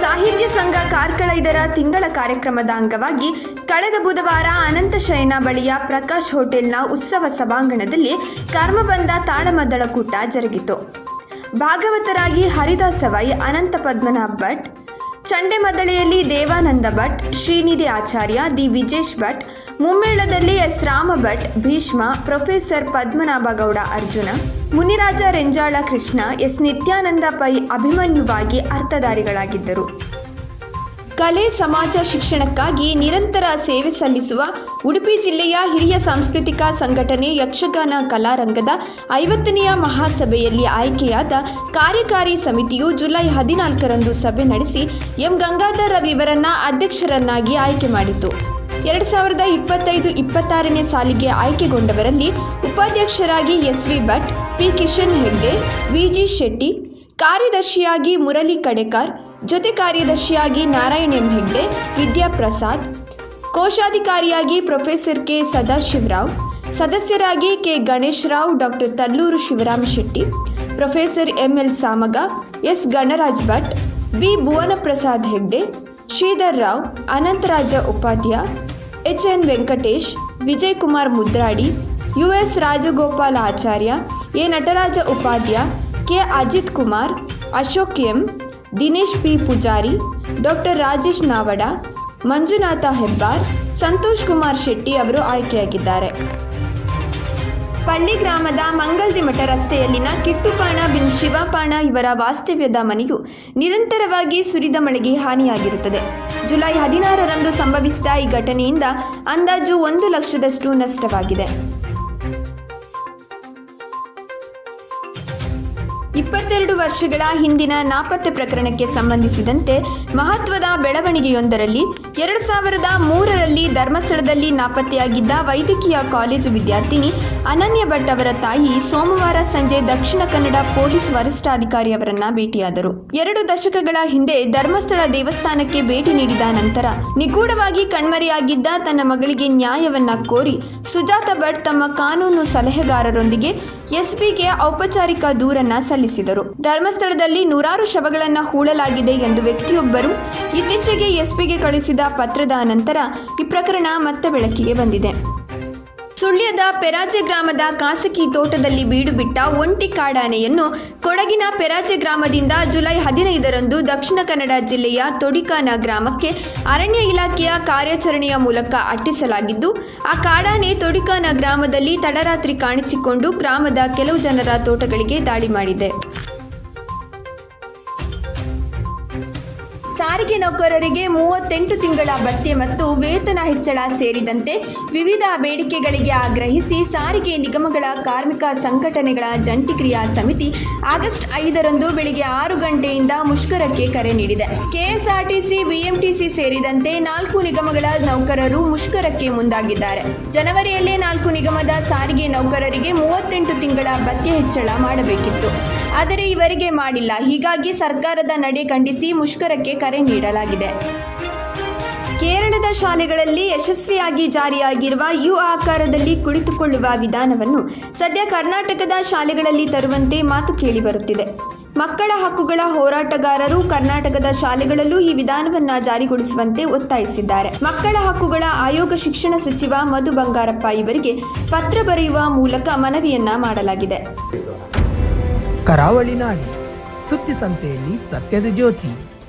ಸಾಹಿತ್ಯ ಸಂಘ ಕಾರ್ಕಳ ಇದರ ತಿಂಗಳ ಕಾರ್ಯಕ್ರಮದ ಅಂಗವಾಗಿ ಕಳೆದ ಬುಧವಾರ ಅನಂತ ಶಯನ ಬಳಿಯ ಪ್ರಕಾಶ್ ಹೋಟೆಲ್ನ ಉತ್ಸವ ಸಭಾಂಗಣದಲ್ಲಿ ಕರ್ಮಬಂಧ ತಾಳಮದ್ದಳ ಕೂಟ ಜರುಗಿತು. ಭಾಗವತರಾಗಿ ಹರಿದಾಸವೈ ಅನಂತ ಪದ್ಮನಾಭ್ ಭಟ್ ಚಂಡೆಮದ್ದಳೆಯಲ್ಲಿ ದೇವಾನಂದ ಭಟ್, ಶ್ರೀನಿಧಿ ಆಚಾರ್ಯ ದಿ Vijesh Bhat, ಮುಮ್ಮೇಳದಲ್ಲಿ S Rama Bhat, Bhishma, professor Padmanabha Gowda Arjuna, Muniraja Renjala Krishna, S Nityananda Pai ಅಭಿಮನ್ಯುವಾಗಿ ಅರ್ಥಧಾರಿಗಳಾಗಿದ್ದರು. ಕಲೆ, ಸಮಾಜ, ಶಿಕ್ಷಣಕ್ಕಾಗಿ ನಿರಂತರ ಸೇವೆ ಸಲ್ಲಿಸುವ ಉಡುಪಿ ಜಿಲ್ಲೆಯ ಹಿರಿಯ ಸಾಂಸ್ಕೃತಿಕ ಸಂಘಟನೆ ಯಕ್ಷಗಾನ ಕಲಾರಂಗದ ಐವತ್ತನೆಯ ಮಹಾಸಭೆಯಲ್ಲಿ ಆಯ್ಕೆಯಾದ ಕಾರ್ಯಕಾರಿ ಸಮಿತಿಯು ಜುಲೈ ಹದಿನಾಲ್ಕರಂದು ಸಭೆ ನಡೆಸಿ ಎಂ ಗಂಗಾಧರ ರವಿವರನ್ನ ಅಧ್ಯಕ್ಷರನ್ನಾಗಿ ಆಯ್ಕೆ ಮಾಡಿತು. ಎರಡು ಸಾವಿರದ ಇಪ್ಪತ್ತೈದು ಇಪ್ಪತ್ತಾರನೇ ಸಾಲಿಗೆ ಆಯ್ಕೆಗೊಂಡವರಲ್ಲಿ ಉಪಾಧ್ಯಕ್ಷರಾಗಿ S V Bhat, P Kishan Hegde Viji Shetty, ಕಾರ್ಯದರ್ಶಿಯಾಗಿ ಮುರಳಿ ಕಡೆಕಾರ್ ಜೊತೆ ಕಾರ್ಯದರ್ಶಿಯಾಗಿ ನಾರಾಯಣ್ ಎಂ ಹೆಗ್ಡೆ ವಿದ್ಯಾಪ್ರಸಾದ್, ಕೋಶಾಧಿಕಾರಿಯಾಗಿ ಪ್ರೊಫೆಸರ್ ಕೆ ಸದಾಶಿವರಾವ್, ಸದಸ್ಯರಾಗಿ K Ganesh Rao doctor Talluru Shivarama Shetty, professor M L Samaga, S Ganaraj Bhat B Bhuvana Prasad Hegde, Shridhar Rao, Anantharaja Upadhya, H N Venkatesh Vijay Kumar Mudradi, U S Rajagopala Acharya, A Nataraja Upadhya, K Ajit Kumar, Ashok M Dinesh P. Poojari, doctor Rajesh Navada, Manjunatha Hebbar, Santosh Kumar Shetty ಅವರು ಆಯ್ಕೆಯಾಗಿದ್ದಾರೆ. ಪಳ್ಳಿ ಗ್ರಾಮದ ಮಂಗಲ್ದಿ ಮಠ ರಸ್ತೆಯಲ್ಲಿನ ಕಿಟ್ಟುಪಾಣ bin ಶಿವಪಾಣ ಇವರ ವಾಸ್ತವ್ಯದ ಮನೆಯು ನಿರಂತರವಾಗಿ ಸುರಿದ ಮಳೆಗೆ ಹಾನಿಯಾಗಿರುತ್ತದೆ. July ಹದಿನಾರರಂದು ಸಂಭವಿಸಿದ ಈ ಘಟನೆಯಿಂದ ಅಂದಾಜು ಒಂದು ಲಕ್ಷದಷ್ಟು ನಷ್ಟವಾಗಿದೆ. ಇಪ್ಪತ್ತೆರಡು ವರ್ಷಗಳ ಹಿಂದಿನ ನಾಪತ್ತೆ ಪ್ರಕರಣಕ್ಕೆ ಸಂಬಂಧಿಸಿದಂತೆ ಮಹತ್ವದ ಬೆಳವಣಿಗೆಯೊಂದರಲ್ಲಿ ಎರಡು ಸಾವಿರದ ಮೂರರಲ್ಲಿ ಧರ್ಮಸ್ಥಳದಲ್ಲಿ ನಾಪತ್ತೆಯಾಗಿದ್ದ ವೈದ್ಯಕೀಯ ಕಾಲೇಜು ವಿದ್ಯಾರ್ಥಿನಿ ಅನನ್ಯ ಭಟ್ ಅವರ ತಾಯಿ ಸೋಮವಾರ ಸಂಜೆ ದಕ್ಷಿಣ ಕನ್ನಡ ಪೊಲೀಸ್ ವರಿಷ್ಠಾಧಿಕಾರಿ ಅವರನ್ನ ಭೇಟಿಯಾದರು. ಎರಡು ದಶಕಗಳ ಹಿಂದೆ ಧರ್ಮಸ್ಥಳ ದೇವಸ್ಥಾನಕ್ಕೆ ಭೇಟಿ ನೀಡಿದ ನಂತರ ನಿಗೂಢವಾಗಿ ಕಣ್ಮರೆಯಾಗಿದ್ದ ತನ್ನ ಮಗಳಿಗೆ ನ್ಯಾಯವನ್ನ ಕೋರಿ ಸುಜಾತ ಭಟ್ ತಮ್ಮ ಕಾನೂನು ಸಲಹೆಗಾರರೊಂದಿಗೆ ಎಸ್ಪಿಗೆ ಔಪಚಾರಿಕ ದೂರನ್ನ ಸಲ್ಲಿಸಿದರು. ಧರ್ಮಸ್ಥಳದಲ್ಲಿ ನೂರಾರು ಶವಗಳನ್ನು ಹೂಳಲಾಗಿದೆ ಎಂದು ವ್ಯಕ್ತಿಯೊಬ್ಬರು ಇತ್ತೀಚೆಗೆ ಎಸ್ಪಿಗೆ ಕಳಿಸಿದ ಪತ್ರದ ನಂತರ ಈ ಪ್ರಕರಣ ಮತ್ತೆ ಬೆಳಕಿಗೆ ಬಂದಿದೆ. ಸುಳ್ಯದ ಪೆರಾಜೆ ಗ್ರಾಮದ ಖಾಸಗಿ ತೋಟದಲ್ಲಿ ಬೀಡುಬಿಟ್ಟ ಒಂಟಿ ಕಾಡಾನೆಯನ್ನು ಕೊಡಗಿನ ಪೆರಾಜೆ ಗ್ರಾಮದಿಂದ ಜುಲೈ ಹದಿನೈದರಂದು ದಕ್ಷಿಣ ಕನ್ನಡ ಜಿಲ್ಲೆಯ ತೊಡಿಕಾನ ಗ್ರಾಮಕ್ಕೆ ಅರಣ್ಯ ಇಲಾಖೆಯ ಕಾರ್ಯಾಚರಣೆಯ ಮೂಲಕ ಅಟ್ಟಿಸಲಾಗಿದ್ದು, ಆ ಕಾಡಾನೆ ತೊಡಿಕಾನ ಗ್ರಾಮದಲ್ಲಿ ತಡರಾತ್ರಿ ಕಾಣಿಸಿಕೊಂಡು ಗ್ರಾಮದ ಕೆಲವು ಜನರ ತೋಟಗಳಿಗೆ ದಾಳಿ ಮಾಡಿದೆ. ಸಾರಿಗೆ ನೌಕರರಿಗೆ ಮೂವತ್ತೆಂಟು ತಿಂಗಳ ಭತ್ಯೆ ಮತ್ತು ವೇತನ ಹೆಚ್ಚಳ ಸೇರಿದಂತೆ ವಿವಿಧ ಬೇಡಿಕೆಗಳಿಗೆ ಆಗ್ರಹಿಸಿ ಸಾರಿಗೆ ನಿಗಮಗಳ ಕಾರ್ಮಿಕ ಸಂಘಟನೆಗಳ ಜಂಟಿ ಕ್ರಿಯಾ ಸಮಿತಿ ಆಗಸ್ಟ್ ಐದರಂದು ಬೆಳಿಗ್ಗೆ ಆರು ಗಂಟೆಯಿಂದ ಮುಷ್ಕರಕ್ಕೆ ಕರೆ ನೀಡಿದೆ. ಕೆಎಸ್ಆರ್ಟಿಸಿ, ಬಿಎಂಟಿಸಿ ಸೇರಿದಂತೆ ನಾಲ್ಕು ನಿಗಮಗಳ ನೌಕರರು ಮುಷ್ಕರಕ್ಕೆ ಮುಂದಾಗಿದ್ದಾರೆ. ಜನವರಿಯಲ್ಲೇ ನಾಲ್ಕು ನಿಗಮದ ಸಾರಿಗೆ ನೌಕರರಿಗೆ ಮೂವತ್ತೆಂಟು ತಿಂಗಳ ಭತ್ಯೆ ಹೆಚ್ಚಳ ಮಾಡಬೇಕಿತ್ತು. ಆದರೆ ಇವರಿಗೆ ಮಾಡಿಲ್ಲ. ಹೀಗಾಗಿ ಸರ್ಕಾರದ ನಡೆ ಖಂಡಿಸಿ ಮುಷ್ಕರಕ್ಕೆ ಕರೆ ನೀಡಲಾಗಿದೆ. ಕೇರಳದ ಶಾಲೆಗಳಲ್ಲಿ ಯಶಸ್ವಿಯಾಗಿ ಜಾರಿಯಾಗಿರುವ ಯು ಆಕಾರದಲ್ಲಿ ಕುಳಿತುಕೊಳ್ಳುವ ವಿಧಾನವನ್ನು ಸದ್ಯ ಕರ್ನಾಟಕದ ಶಾಲೆಗಳಲ್ಲಿ ತರುವಂತೆ ಮಾತು ಕೇಳಿಬರುತ್ತಿದೆ ಮಕ್ಕಳ ಹಕ್ಕುಗಳ ಹೋರಾಟಗಾರರು ಕರ್ನಾಟಕದ ಶಾಲೆಗಳಲ್ಲೂ ಈ ವಿಧಾನವನ್ನು ಜಾರಿಗೊಳಿಸುವಂತೆ ಒತ್ತಾಯಿಸಿದ್ದಾರೆ. ಮಕ್ಕಳ ಹಕ್ಕುಗಳ ಆಯೋಗ ಶಿಕ್ಷಣ ಸಚಿವ ಮಧು ಬಂಗಾರಪ್ಪ ಇವರಿಗೆ ಪತ್ರ ಬರೆಯುವ ಮೂಲಕ ಮನವಿಯನ್ನ ಮಾಡಲಾಗಿದೆ. ಕರಾವಳಿ ನಾಡಿ. ಸುದ್ದಿ ಸಂತೆಯಲ್ಲಿ ಸತ್ಯದ ಜ್ಯೋತಿ.